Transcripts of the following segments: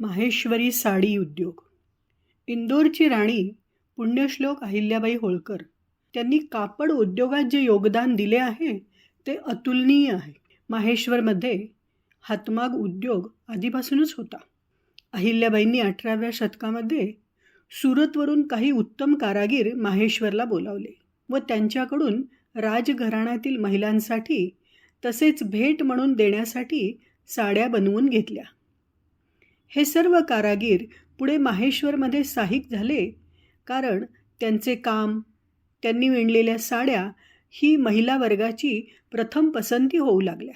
माहेश्वरी साडी उद्योग. इंदोरची राणी पुण्यश्लोक अहिल्याबाई होळकर त्यांनी कापड उद्योगात जे योगदान दिले आहे ते अतुलनीय आहे. माहेश्वरमध्ये हातमाग उद्योग आधीपासूनच होता. अहिल्याबाईंनी अठराव्या शतकामध्ये सुरतवरून काही उत्तम कारागीर माहेश्वरला बोलावले व त्यांच्याकडून राजघराण्यातील महिलांसाठी तसेच भेट म्हणून देण्यासाठी साड्या बनवून घेतल्या. हे सर्व कारागीर पुढे माहेश्वरमध्ये साहिक झाले कारण त्यांचे काम त्यांनी विणलेल्या साड्या ही महिला वर्गाची प्रथम पसंती होऊ लागल्या.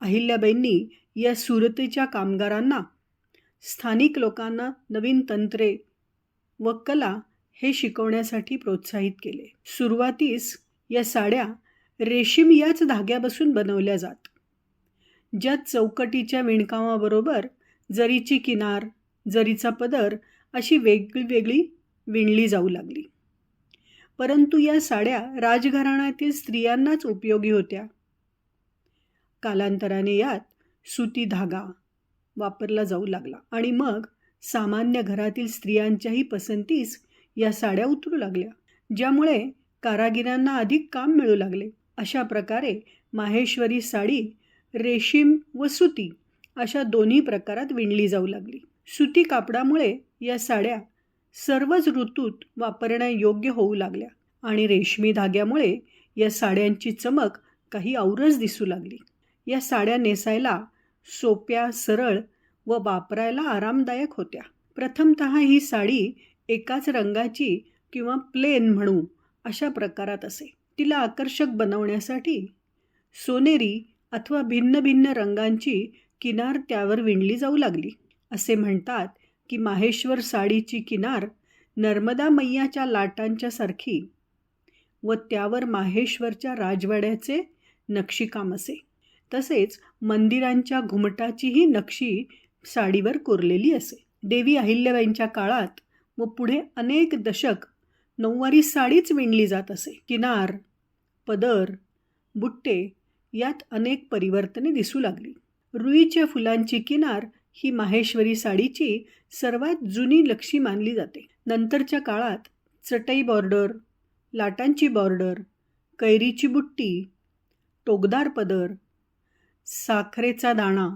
अहिल्याबाईंनी या सुरतेच्या कामगारांना स्थानिक लोकांना नवीन तंत्रे व कला हे शिकवण्यासाठी प्रोत्साहित केले. सुरुवातीस या साड्या रेशीम याच धाग्यापासून बनवल्या जात. ज्या चौकटीच्या विणकामाबरोबर जरीची किनार जरीचा पदर अशी वेगळी विणली जाऊ लागली. परंतु या साड्या राजघराण्यातील स्त्रियांनाच उपयोगी होत्या. कालांतराने यात सुती धागा वापरला जाऊ लागला आणि मग सामान्य घरातील स्त्रियांच्याही पसंतीस या साड्या उतरू लागल्या ज्यामुळे कारागिरांना अधिक काम मिळू लागले. अशा प्रकारे माहेश्वरी साडी रेशीम व सुती अशा दोन्ही प्रकारात विणली जाऊ लागली. सुती कापडामुळे या साड्या सर्वच ऋतूत वापरण्यायोग्य होऊ लागल्या आणि रेशमी धाग्यामुळे या साड्यांची चमक काही औरच दिसू लागली. या साड्या नेसायला सोप्या सरळ व वापरायला आरामदायक होत्या. प्रथमत ही साडी एकाच रंगाची किंवा प्लेन म्हणू अशा प्रकारात असे. तिला आकर्षक बनवण्यासाठी सोनेरी अथवा भिन्न भिन्न रंगांची किनार त्यावर विणली जाऊ लागली. असे म्हणतात की माहेश्वर साडीची किनार नर्मदा मैयाच्या लाटांच्या सारखी व त्यावर माहेश्वरच्या राजवाड्याचे नक्षीकाम असे. तसेच मंदिरांच्या घुमटाचीही नक्षी साडीवर कोरलेली असे. देवी अहिल्याबाईंच्या काळात व पुढे अनेक दशक नऊवारी साडीच विणली जात असे. किनार पदर बुट्टे यात अनेक परिवर्तने दिसू लागली. रुईच्या फुलांची किनार ही माहेश्वरी साडीची सर्वात जुनी लक्षी मानली जाते. नंतरच्या काळात चटई बॉर्डर लाटांची बॉर्डर कैरीची बुट्टी टोकदार पदर साखरेचा दाणा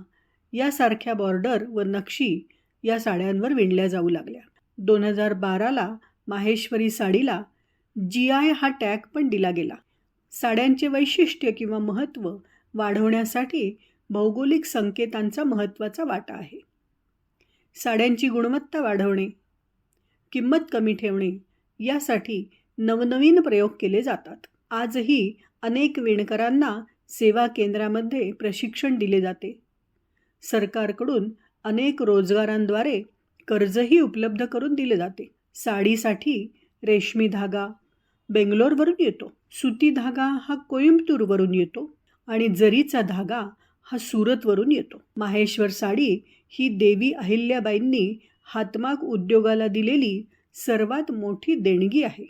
यासारख्या बॉर्डर व नक्षी या साड्यांवर विणल्या जाऊ लागल्या. दोन हजार बाराला माहेश्वरी साडीला जी आय हा टॅग पण दिला गेला. साड्यांचे वैशिष्ट्य किंवा महत्त्व वाढवण्यासाठी भौगोलिक संकेतांचा महत्त्वाचा वाटा आहे. साड्यांची गुणवत्ता वाढवणे किंमत कमी ठेवणे यासाठी नवनवीन प्रयोग केले जातात. आजही अनेक विणकरांना सेवा केंद्रामध्ये प्रशिक्षण दिले जाते. सरकारकडून अनेक रोजगारांद्वारे कर्जही उपलब्ध करून दिले जाते. साडीसाठी रेशमी धागा बेंगलोरवरून येतो. सुती धागा हा कोइंबतूरवरून येतो. आणि जरीचा धागा हा सुरतवरून येतो. माहेश्वर साडी ही देवी अहिल्याबाईंनी हातमाग उद्योगाला दिलेली सर्वात मोठी देणगी आहे.